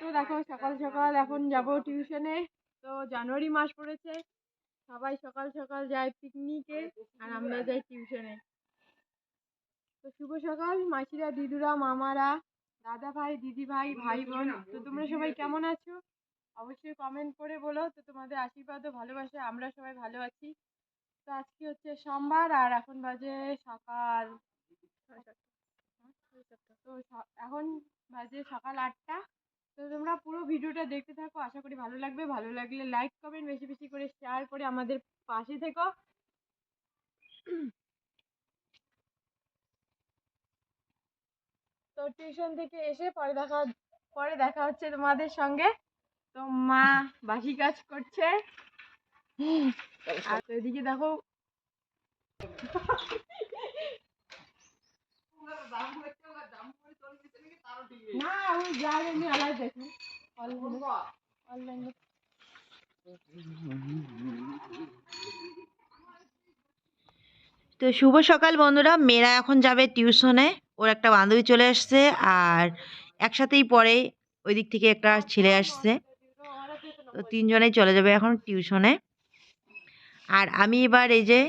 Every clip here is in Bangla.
তো দেখো, সকাল সকাল এখন যাব টিউশনে তো জানুয়ারি মাস পড়েছে। সবাই সকাল সকাল যায় পিকনিকে আর আমরা যাই টিউশনে তো শুভ সকাল, মাসিরা, দিদুরা, মামারা দাদা ভাই দিদি ভাই ভাই বোন তো তোমরা সবাই কেমন আছো? অবশ্যই কমেন্ট করে বলো। তো তোমাদের আশীর্বাদ ও ভালোবাসা, আমরা সবাই ভালো আছি। তো আজকে হচ্ছে সোমবার আর এখন বাজে সকাল। তো এখন বাজে সকাল আটটা। তো তোমরা পুরো ভিডিওটা দেখতে থাকো, আশা করি ভালো লাগবে। ভালো লাগলে লাইক কমেন্ট বেশি বেশি করে শেয়ার করে আমাদের পাশে থেকো। তো টিউশন থেকে এসে পরে দেখা পরে দেখা হচ্ছে তোমাদের সঙ্গে। তো মা বাসি কাজ করছে। তো এদিকে দেখো। তো শুভ সকাল বন্ধুরা, মেয়েরা এখন যাবে টিউশনে, ওর একটা বান্ধবী চলে আসছে, আর একসাথেই পড়ে ওই দিক থেকে একটা ছেলে আসছে। তো তিনজনেই চলে যাবে এখন টিউশনে। আর আমি এবার এই যে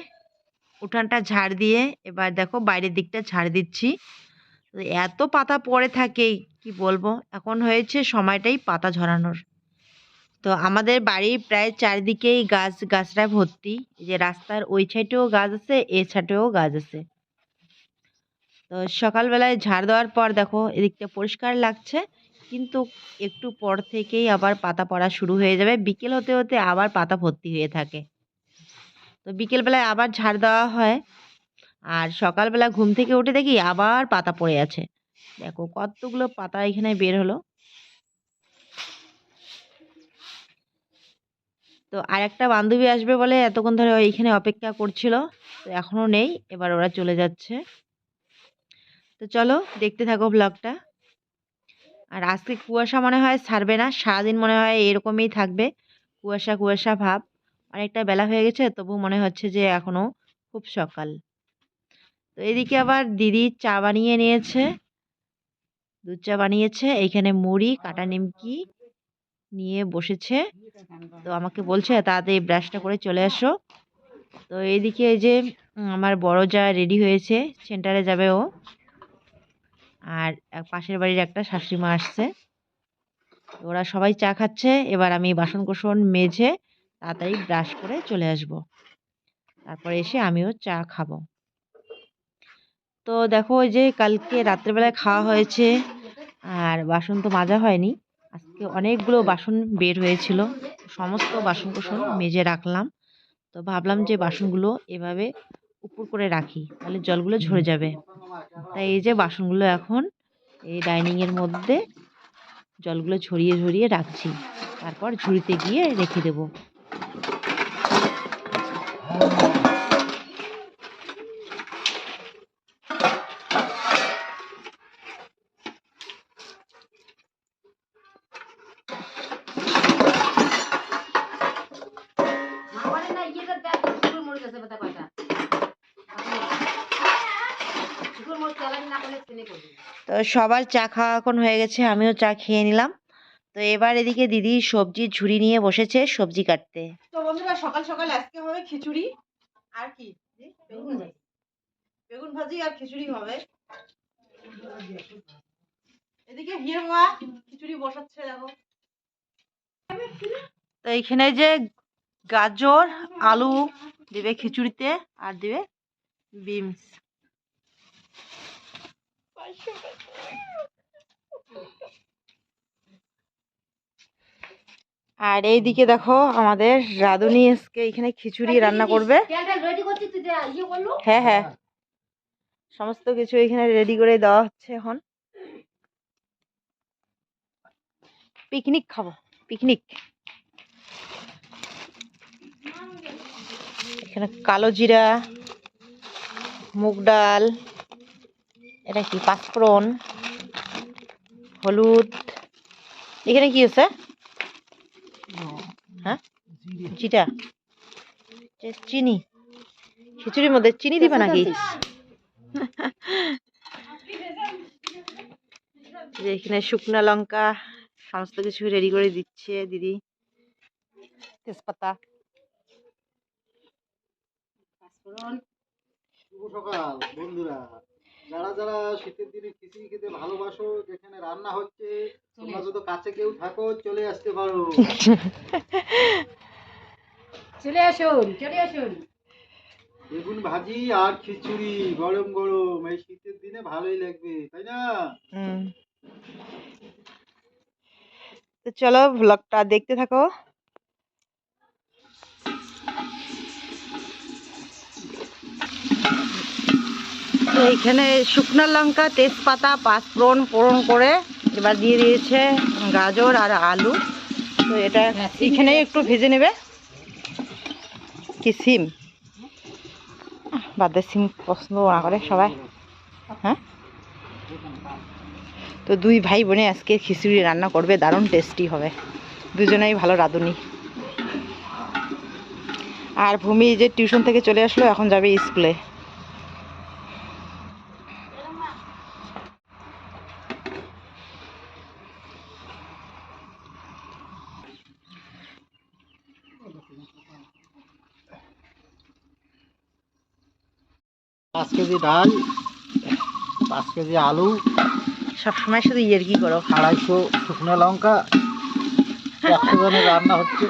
উঠানটা ঝাড় দিয়ে এবার দেখো বাইরের দিকটা ঝাড় দিচ্ছি। এত পাতা পড়ে থাকে, কি বলব? এখন হয়েছে সময়টাই পাতা ঝরানোর। তো আমাদের বাড়ির প্রায় চারিদিকেই গাছ, গাছরা ভর্তি। যে রাস্তার ওই সাইডেও গাছ আছে, এ সাইডেও গাছ আছে। তো সকালবেলায় ঝাড় দেওয়ার পর দেখো এদিকটা পরিষ্কার লাগছে, কিন্তু একটু পর থেকেই আবার পাতা পড়া শুরু হয়ে যাবে। বিকেল হতে হতে আবার পাতা ভর্তি হয়ে থাকে। তো বিকেলবেলায় আবার ঝাড় দেওয়া হয়। আর সকালবেলা ঘুম থেকে উঠে দেখি আবার পাতা পড়ে আছে। দেখো কতগুলো পাতা এখানে বের হলো। তো আর একটা বান্ধবী আসবে বলে এতক্ষণ ধরে এইখানে অপেক্ষা করছিল। তো এখনও নেই, এবার ওরা চলে যাচ্ছে। তো চলো দেখতে থাকো ব্লগটা। আর আজকে কুয়াশা মনে হয় ছাড়বে না, সারাদিন মনে হয় এরকমই থাকবে। কুয়াশা কুয়াশা ভাব। অনেকটা বেলা হয়ে গেছে, তবু মনে হচ্ছে যে এখনও খুব সকাল। তো এদিকে আবার দিদি চা বানিয়ে নিয়েছে, দুধ চা বানিয়েছে এইখানে মুড়ি, কাটা নিমকি নিয়ে বসেছে। তো আমাকে বলছে, তাড়াতাড়ি ব্রাশটা করে চলে আসো তো এইদিকে এই যে আমার বড় যা রেডি হয়েছে, সেন্টারে যাবে ও। আর পাশের বাড়ির একটা শাশুড়ি মা আসছে। ওরা সবাই চা খাচ্ছে, এবার আমি বাসন কোসন মেজে তাড়াতাড়ি ব্রাশ করে চলে আসব। তারপরে এসে আমিও চা খাব। তো দেখো ওই যে কালকে রাত্রেবেলায় খাওয়া হয়েছে আর বাসন তো মাজা হয়নি। আজকে অনেকগুলো বাসন বের হয়েছিল। সমস্ত বাসন কোসন মেজে রাখলাম। তো ভাবলাম যে বাসনগুলো এভাবে উপর করে রাখি, তাহলে জলগুলো ঝরে যাবে। তাই এই যে বাসনগুলো এখন এই ডাইনিংয়ের মধ্যে জলগুলো ঝরিয়ে ঝরিয়ে রাখছি। তারপর ঝুড়িতে গিয়ে রেখে দেবো। তো সবার চা খাওয়া এখন হয়ে গেছে আমিও চা খেয়ে নিলাম। তো এবার এদিকে দিদি সবজির ঝুড়ি নিয়ে বসেছে সবজি কাটতে। তো বন্ধুরা সকাল সকাল আজকে হবে খিচুড়ি। আর কি? বেগুন ভাজি। আর খিচুড়ি হবে। এদিকে হিয়ে বাবা খিচুড়ি বসাচ্ছে দেখো। তো এইখানে যে গাজর আলু দিবে খিচুড়িতে আর দিবে বিনস। আর এইদিকে দেখো আমাদের রাঁধুনি আজকে এখানে খিচুড়ি রান্না করবে। হ্যাঁ হ্যাঁ। সমস্ত কিছু এখানে রেডি করে দেওয়া হচ্ছে এখন। পিকনিক খাব পিকনিক এখানে কালো জিরা মুগ ডাল এটা কি পাঁচফোড়ন হলুদ। এখানে কি আছে হ্যাঁ? জিরা। চিনি। খিচুড়ির মধ্যে চিনি দিবা নাকি? যে এখানে শুকনো লঙ্কা সমস্ত কিছু রেডি করে দিচ্ছে দিদি। তেজপাতা। সকাল বন্ধুরা। যারা যারা শীতের দিনে খিচুড়ি খেতে ভালোবাসো যেখানে রান্না হচ্ছে তোমরা যদি কাছে কেউ থাকো চলে আসতে পারো। চলে আসুন চলে আসুন। বেগুন ভাজি আর খিচুড়ি গরম গরম। এই শীতের দিনে ভালোই লাগবে তাই না? তো চলো ব্লগটা দেখতে থাকো। তো এখানে শুকনো লঙ্কা, তেজপাতা, পাঁচফোড়ন ফোড়ন করে এবার দিয়ে দিয়েছে গাজর আর আলু। তো এটা এখানে একটু ভেজে নেবে। কি সিম? বাদে সিম পছন্দ না করে সবাই। হ্যাঁ? তো দুই ভাই বোনে আজকে খিচুড়ি রান্না করবে, দারুণ টেস্টি হবে। দুজনেই ভালো রাঁধুনি। আর ভূমি যে টিউশন থেকে চলে আসলো, এখন যাবে স্কুলে। পাঁচ কেজি ডাল পাঁচ কেজি আলু সবসময় শুধু ইয়ের কি করো? আড়াইশো শুকনো লঙ্কা একশো জনের রান্না হচ্ছে।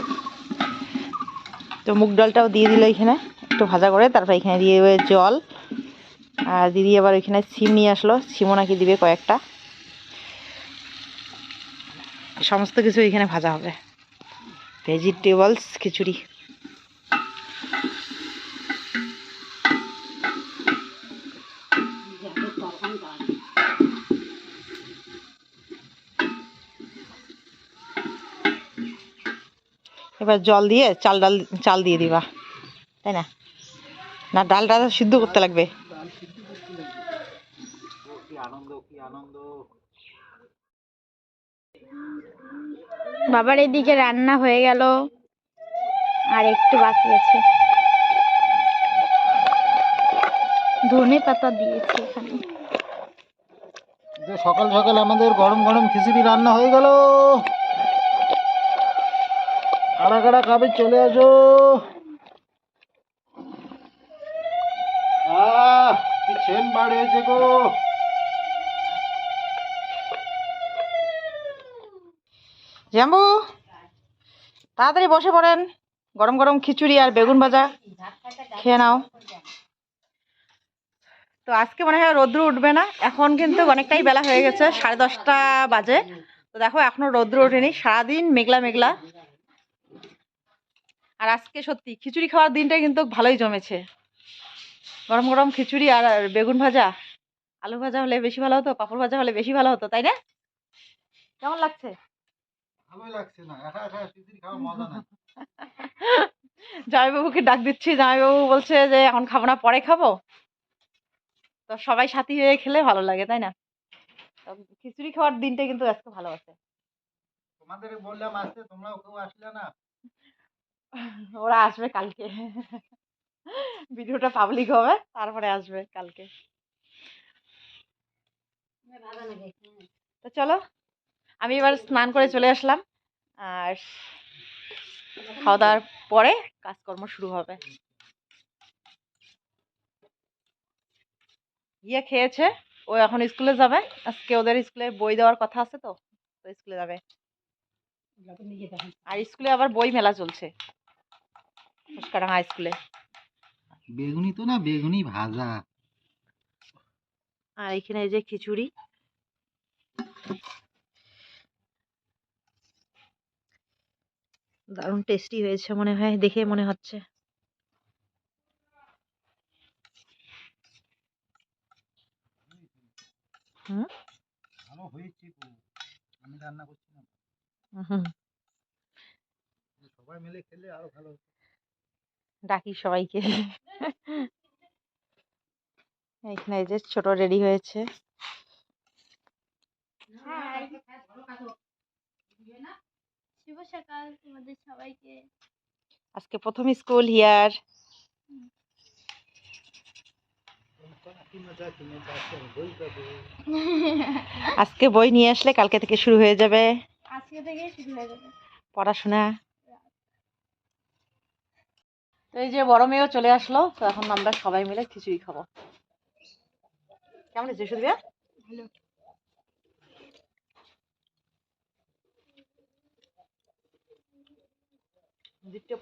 তো মুগ ডালটাও দিয়ে দিল এখানে একটু ভাজা করে তারপর এখানে দিয়ে দেবে জল। আর দিদি আবার ওইখানে সিম নিয়ে আসলো সিমও নাকি দিবে কয়েকটা। সমস্ত কিছু এখানে ভাজা হবে। ভেজিটেবলস খিচুড়ি। এবার জল দিয়ে চাল ডাল চাল দিয়ে দিবা। তাই না? না ডালটা সিদ্ধ করতে লাগবে। কি আনন্দ কি আনন্দ বাবার এদিকে রান্না হয়ে গেল আর একটু বাকি আছে। ধনে পাতা দিয়েছি এখানে। যে সকাল সকাল আমাদের গরম গরম খিচুড়ি রান্না হয়ে গেল। কারা কারা খাবে চলে আসো। আহ তাড়াতাড়ি বসে পড়েন। গরম গরম খিচুড়ি আর বেগুন ভাজা খেয়ে নাও। তো আজকে মনে হয় রৌদ্র উঠবে না। এখন কিন্তু অনেকটাই বেলা হয়ে গেছে, সাড়ে দশটা বাজে। তো দেখো, এখনও রৌদ্র ওঠেনি। সারাদিন মেঘলা মেঘলা। আর আজকে সত্যি খিচুড়ি খাওয়ার দিনটা কিন্তু ভালোই জমেছে। গরম গরম খিচুড়ি আর বেগুন ভাজা। আলু ভাজা হলে বেশি ভালো হতো পাঁপড় ভাজা হলে বেশি ভালো হতো তাই না? কেমন লাগছে? জামাইবাবুকে ডাক দিচ্ছি জামাইবাবু বলছে যে এখন খাব না পরে খাব। তো সবাই সাথী হয়ে খেলে ভালো লাগে তাই না? খিচুড়ি খাওয়ার দিনটা কিন্তু আজকে ভালো আছে। তোমাদের বললাম আসতে তোমরাও কেউ আসলে না ওরা আসবে কালকে। ভিডিওটা পাবলিক হবে, তারপরে আসবে কালকে। তো চলো, আমি এবার স্নান করে চলে আসলাম। আর খাওয়া দাওয়ার পরে কাজকর্ম শুরু হবে। ইয়ে খেয়েছে, ও এখন স্কুলে যাবে। আজকে ওদের স্কুলে বই দেওয়ার কথা আছে তো তো স্কুলে যাবে। আর স্কুলে আবার বই মেলা চলছে। ফুচকাডাঙ্গা স্কুলে। বেগুনি তো না বেগুনি ভাজা। আর এখানে এই যে খিচুড়ি। দারুণ টেস্টি হয়েছে মনে হয় দেখে মনে হচ্ছে। হুম? ভালো হয়েছে আমি রান্না করছি না হুম, সবাই মিলে খেলে আরও ভালো হতো। ডাকি সবাইকে। এখানে যে ছোট রেডি হয়েছে। শুভ সকাল তোমাদের সবাইকে। আজকে প্রথম স্কুল হিয়ার আজকে বই নিয়ে আসলে কালকে থেকে শুরু হয়ে যাবে। আজকে থেকে শুরু হয়ে যাবে। পড়াশোনা এই যে বড় মেয়েও চলে আসলো তো এখন আমরা সবাই মিলে খিচুড়ি খাব। কেমন হয়েছে সুদিয়া? ভালো।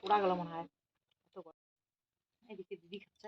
পোড়া গেল মনে হয়। এই দিকে এদিকে দিদি খাচ্ছে।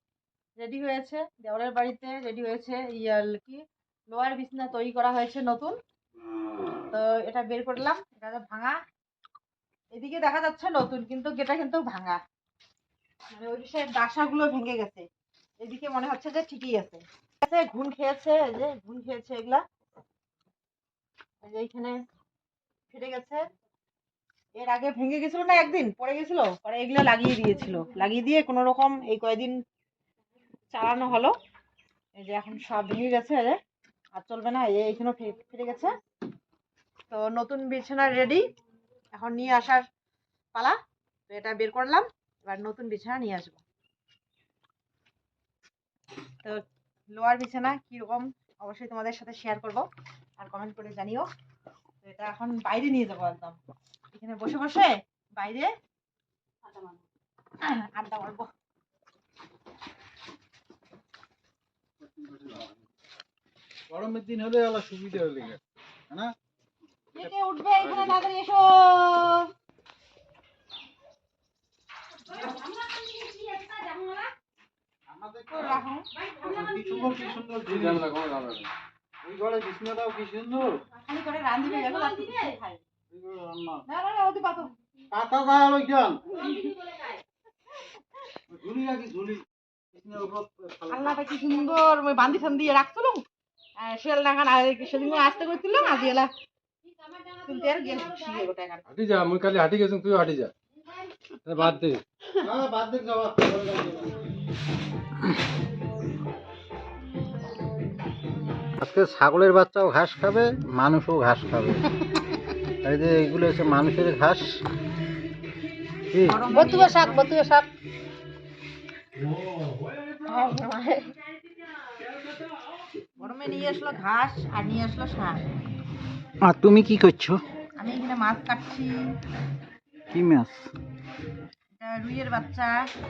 রেডি হয়েছে। দেওয়ালের বাড়িতে রেডি হয়েছে ইয়ার কি। লোয়ার বিছানা তৈরি করা হয়েছে নতুন। তো এটা বের করলাম। এটা ভাঙা। এদিকে দেখা যাচ্ছে নতুন, কিন্তু এটা কিন্তু ভাঙা। মানে ওই বিষয়ে ডাসাগুলো ভেঙে গেছে। এদিকে মনে হচ্ছে যে ঠিকই আছে। ঘুণ খেয়েছে, এই যে ঘুণ খেয়েছে এগুলা। এই যে এইখানে ফেটে গেছে। এর আগে ভেঙে গেছিল না একদিন? পড়ে গেছিল? পরে এগুলো লাগিয়ে দিয়েছিল। লাগিয়ে দিয়ে কোনো রকম এই কয়দিন চালানো হলো। এই যে এখন সব ভেঙে গেছে আর চলবে না এইখানেও ফে- ফেটে গেছে। তো নতুন বিছানা রেডি এখন নিয়ে আসার পালা। তো এটা বের করলাম, এবার নতুন বিছানা নিয়ে আসব। তো লোয়ার বিছানা কীরকম, অবশ্যই তোমাদের সাথে শেয়ার করব, আর কমেন্ট করে জানিও। তো এটা এখন বাইরে নিয়ে যাব একদম। এখানে বসে বসে বাইরে আড্ডা মারবো। গরমের দিন হলে আলাদা সুবিধা হলে গেছে না কে কে উঠবে এখানে তাড়াতাড়ি এসো আমাদের তো রাখো কি সুন্দর কি সুন্দর জিনিস। ওই ঘরে বিছনাটাও কি সুন্দর করে রাঁধিবে দেখো আর কিছু খাই ওই ঘরে রান্না না না না পাতা যায় ঝুলি নাকি ঝুলি। আল্লাহটা কি সুন্দর রাখছিল? শেল আর সেদিন আসতে করছিল না দিয়েলা হাঁটি যা মুই কালি হাঁটি গেছো হাঁটি যা। বাদ দে। বাদ দিক আজকে ছাগলের বাচ্চাও ঘাস খাবে মানুষও ঘাস খাবে। এই যে এগুলো হচ্ছে মানুষের ঘাস। বতুয়া শাক বতুয়া শাক। গরমে নিয়ে আসলো ঘাস আর নিয়ে আসলো শাক আর তুমি কি করছ? আমি এখানে মাছ কাটছি। কি মাছ? রুইয়ের বাচ্চা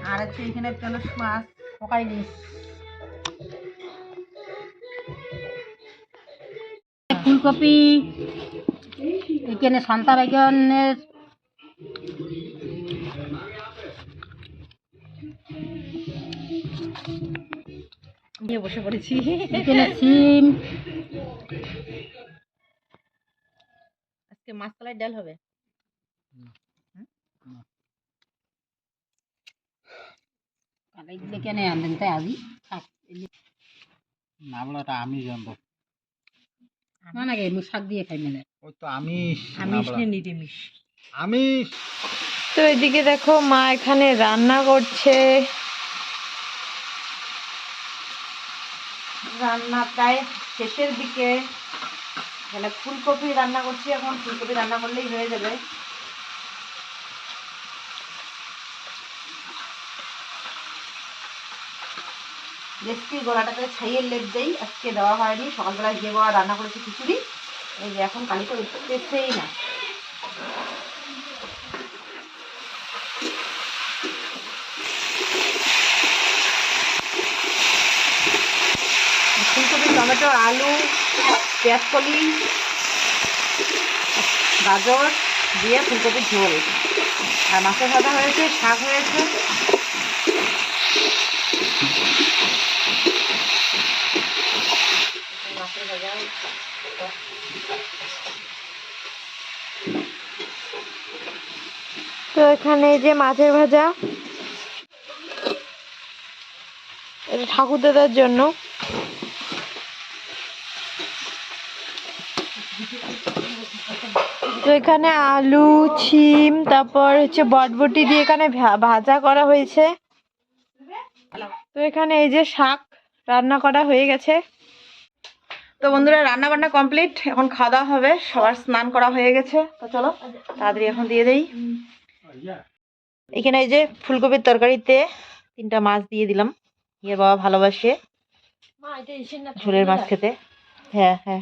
আর হচ্ছে এখানে তেলস মাছ পকাই নিস। ফুলকপি এখানে সান্তা বেগুনের নিয়ে বসে পড়েছি। সিম আজকে মাছ কলাই ডাল হবে। এগুলো কেন আনলেন তাই আজি নাবলাটা আমি জানব। না না এমনি শাক দিয়ে খাই মেলে। ওই তো আমিষ আমিষ নে নিরামিষ। আমিষ। তো এদিকে দেখো মা এখানে রান্না করছে। রান্না প্রায় শেষের দিকে। এখানে ফুলকপি রান্না করছি এখন, ফুলকপি রান্না করলেই হয়ে যাবে। রেসিপি গলাটাতে ছাইয়ের লেপ দেই, আজকে দেওয়া হয়নি। সকালবেলা গিয়ে বাবা রান্না করেছে খিচুড়ি। এই যে এখন কালিকে উঠতেছেই না। আলু, পেঁয়াজকলি, গাজর দিয়ে ফুলকপির ঝোল। আর মাছের ভাজা হয়েছে, শাক হয়েছে। তো এখানে যে মাছের ভাজা, এটা ঠাকুর দাদার জন্য তো এখানে আলু ছিম তারপর হচ্ছে বটবটি দিয়ে এখানে ভাজা করা হয়েছে। তো এখানে এই যে শাক রান্না করা হয়ে গেছে। তো বন্ধুরা রান্না বান্না কমপ্লিট। এখন খাওয়া দাওয়া হবে। সবার স্নান করা হয়ে গেছে। তো চলো তাড়াতাড়ি এখন দিয়ে দেই। এখানে এই যে ফুলকপির তরকারিতে তিনটা মাছ দিয়ে দিলাম। ইয়ের বাবা ভালোবাসে। ঝোলের মাছ খেতে। হ্যাঁ হ্যাঁ।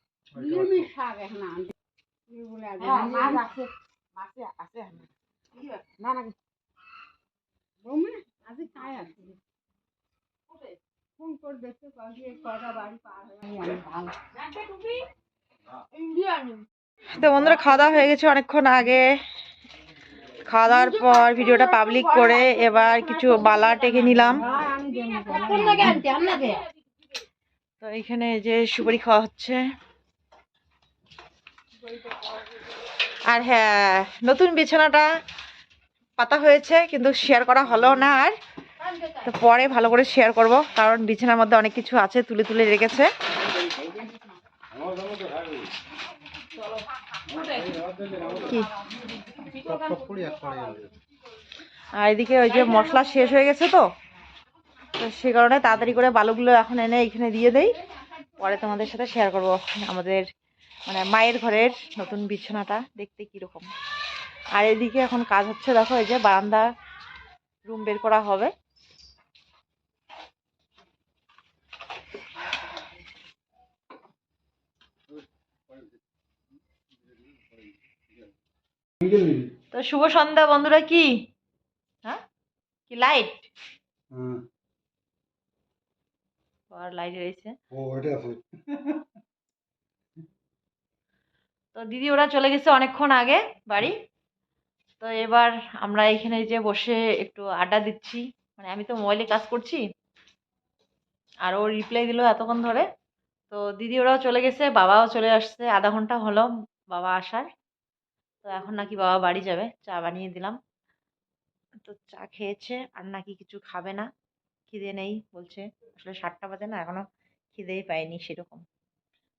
তো বন্ধুরা খাওয়া দাওয়া হয়ে গেছে অনেকক্ষণ আগে। খাওয়া দাওয়ার পর ভিডিওটা পাবলিক করে এবার কিছু বালা টেকে নিলাম। তো এখানে এই যে সুপারি খাওয়া হচ্ছে। আর হ্যাঁ নতুন বিছানাটা পাতা হয়েছে, কিন্তু শেয়ার করা হলো না আর। তো পরে ভালো করে শেয়ার করব, কারণ বিছানার মধ্যে অনেক কিছু আছে, তুলে তুলে রেখেছে। আর এদিকে ওই যে মশলা শেষ হয়ে গেছে তো তো সে কারণে তাড়াতাড়ি করে বালুগুলো এখন এনে এখানে দিয়ে দেই। পরে তোমাদের সাথে শেয়ার করব আমাদের মানে মায়ের ঘরের নতুন বিছানাটা দেখতে কীরকম। আর এদিকে এখন কাজ হচ্ছে দেখো এই যে বারান্দা রুম বের করা হবে। তো শুভ সন্ধ্যা বন্ধুরা কি? হ্যাঁ? কি লাইট হ্যাঁ। আর লাইট রয়েছে। ও আছে তো দিদি, ওরা চলে গেছে অনেকক্ষণ আগে বাড়ি। তো এবার আমরা এখানে যে বসে একটু আড্ডা দিচ্ছি। মানে আমি তো মোবাইলে কাজ করছি। আর ও রিপ্লাই দিল এতক্ষণ ধরে। তো দিদি, ওরাও চলে গেছে, বাবাও চলে আসছে। আধা ঘণ্টা হলো বাবা আসার। তো এখন নাকি বাবা বাড়ি যাবে, চা বানিয়ে দিলাম। তো চা খেয়েছে, আর নাকি কিছু খাবে না। খিদে নেই বলছে। আসলে সাতটা বাজে না, এখনও খিদেই পায়নি সেরকম।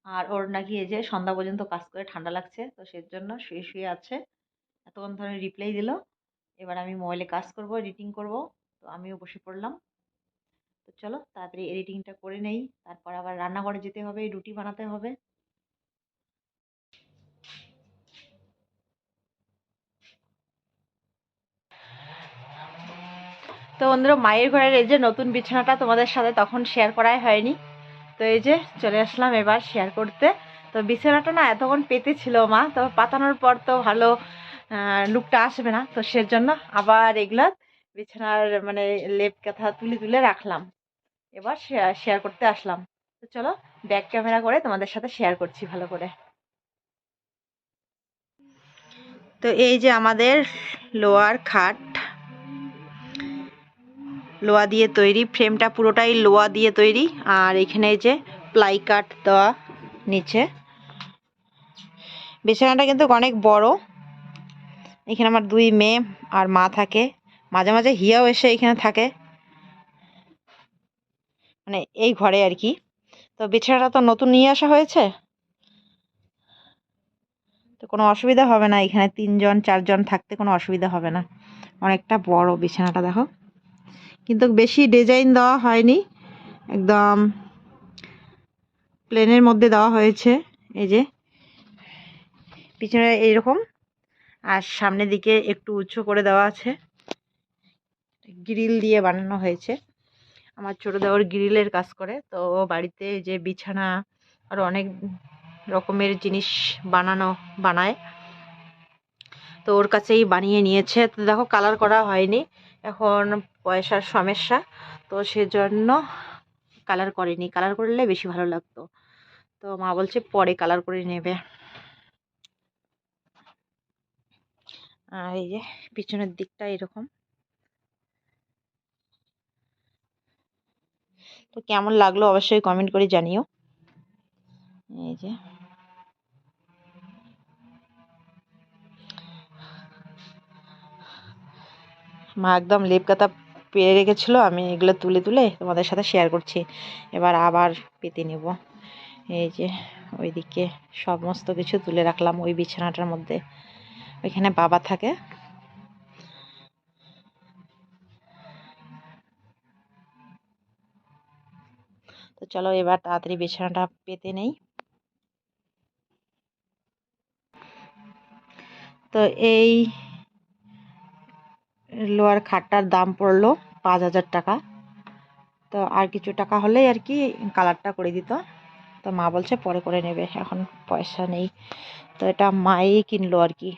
আর ওর নাকি এই যে সন্ধ্যা পর্যন্ত কাজ করে ঠান্ডা লাগছে, তো সেই জন্য শুয়ে শুয়ে আছে। এতক্ষণ ধরে রিপ্লাই দিল, এবার আমি মোবাইলে কাজ করব এডিটিং করব। তো আমিও বসে পড়লাম। তো চলো তাড়াতাড়ি এডিটিংটা করে নেই, তারপর আবার রান্নাঘরে যেতে হবে, রুটি বানাতে হবে। তো বন্ধুরা, মায়ের ঘরের এই যে নতুন বিছানাটা তোমাদের সাথে তখন শেয়ার করাই হয়নি। তো এই যে চলে আসলাম এবার শেয়ার করতে। তো বিছানাটা না এতক্ষণ পেতে ছিল মা, তো পাতানোর পর তো ভালো লুকটা আসবে না। তো সেজন্য আবার এগুলো বিছানার মানে লেপ কথা তুলে তুলে রাখলাম। এবার শেয়ার করতে আসলাম। তো চলো ব্যাক ক্যামেরা করে তোমাদের সাথে শেয়ার করছি ভালো করে। তো এই যে আমাদের লোয়ার খাট লোয়া দিয়ে তৈরি, ফ্রেমটা পুরোটাই লোয়া দিয়ে তৈরি। আর এখানে এই যে প্লাই কাট দেওয়া নিচে। বিছানাটা কিন্তু অনেক বড়। এখানে আমার দুই মেয়ে আর মা থাকে। মাঝে মাঝে হিয়াও এসে এখানে থাকে। মানে এই ঘরে আর কি। তো বিছানাটা তো নতুন নিয়ে আসা হয়েছে। তো কোনো অসুবিধা হবে না। এখানে তিনজন, চারজন থাকতে কোনো অসুবিধা হবে না। অনেকটা বড় বিছানাটা, দেখো। কিন্তু বেশি ডিজাইন দেওয়া হয়নি। একদম প্লেনের মধ্যে দেওয়া হয়েছে। এই যে পিছনে এইরকম। আর সামনের দিকে একটু উঁচু করে দেওয়া আছে। গ্রিল দিয়ে বানানো হয়েছে। আমার ছোটো দেওয়ার গ্রিলের কাজ করে। তো বাড়িতে যে বিছানা আর অনেক রকমের জিনিস বানানো, বানায়। তো ওর কাছেই বানিয়ে নিয়েছে। তো দেখো কালার করা হয়নি। এখন পয়সার সমস্যা, তো সেজন্য কালার করেনি। কালার করলে বেশি ভালো লাগতো। তো মা বলছে পরে কালার করে নেবে। আর এই যে পিছনের দিকটা এরকম। তো কেমন লাগল অবশ্যই কমেন্ট করে জানিও। এই যে মা একদম লেপ কাতা পেরে রেখেছিল, আমি এগুলো তুলে তুলে তোমাদের সাথে শেয়ার করছি। এবার আবার পেতে নেব। এই যে ওইদিকে সমস্ত কিছু তুলে রাখলাম ওই বিছানাটার মধ্যে। ওইখানে বাবা থাকে। তো চলো এবার তাড়াতাড়ি বিছানাটা পেতে নেই। তো এই লোয়ার খাটটার দাম পড়ল পাঁচ হাজার টাকা। তো আর কিছু টাকা হলেই আর কি কালারটা করে দিত। তো মা বলছে পরে করে নেবে, এখন পয়সা নেই। তো এটা মাই কিনলো আর কি।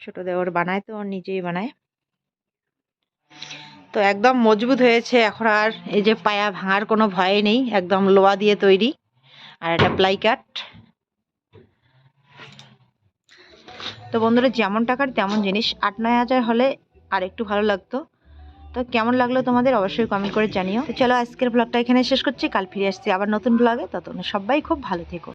ছোট দেওর বানায় তো নিজেই বানায়। তো একদম মজবুত হয়েছে, এখন আর এই যে পায়া ভাঙার কোনো ভয় নেই, একদম লোহা দিয়ে তৈরি। আর এটা প্লাই কাট তো বন্ধুরা, যেমন টাকার তেমন জিনিস। আট নয় হাজার হলে আর একটু ভালো লাগতো। তো কেমন লাগল তোমাদের অবশ্যই কমেন্ট করে জানিও। তো চলো আজকের ব্লগটা এখানে শেষ করছি। কাল ফিরে আসছি আবার নতুন ব্লগে ততক্ষণ সবাই খুব ভালো থেকো।